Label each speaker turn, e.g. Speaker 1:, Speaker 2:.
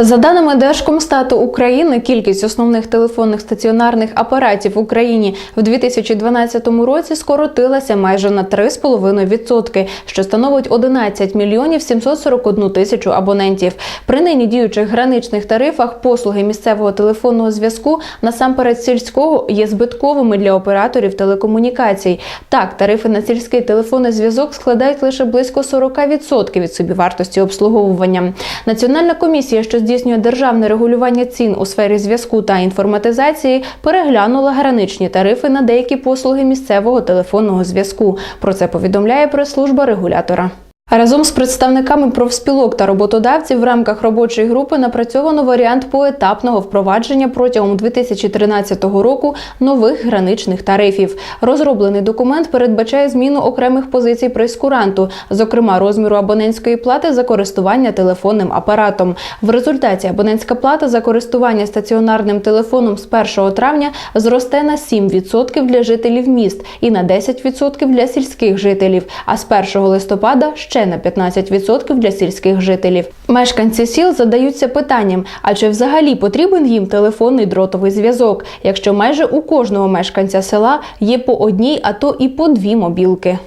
Speaker 1: За даними Держкомстату України, кількість основних телефонних стаціонарних апаратів в Україні в 2012 році скоротилася майже на 3,5%, що становить 11 мільйонів 741 тисячу абонентів. При нині діючих граничних тарифах послуги місцевого телефонного зв'язку насамперед сільського є збитковими для операторів телекомунікацій. Так, тарифи на сільський телефонний зв'язок складають лише близько 40% від собівартості обслуговування. Національна комісія, що здійснює державне регулювання цін у сфері зв'язку та інформатизації, переглянула граничні тарифи на деякі послуги місцевого телефонного зв'язку. Про це повідомляє прес-служба регулятора. Разом з представниками профспілок та роботодавців в рамках робочої групи напрацьовано варіант поетапного впровадження протягом 2013 року нових граничних тарифів. Розроблений документ передбачає зміну окремих позицій прейскуранту, зокрема розміру абонентської плати за користування телефонним апаратом. В результаті абонентська плата за користування стаціонарним телефоном з 1 травня зросте на 7% для жителів міст і на 10% для сільських жителів. А з 1 листопада ще на 15% для сільських жителів. Мешканці сіл задаються питанням: а чи взагалі потрібен їм телефонний дротовий зв'язок, якщо майже у кожного мешканця села є по одній, а то і по дві мобілки.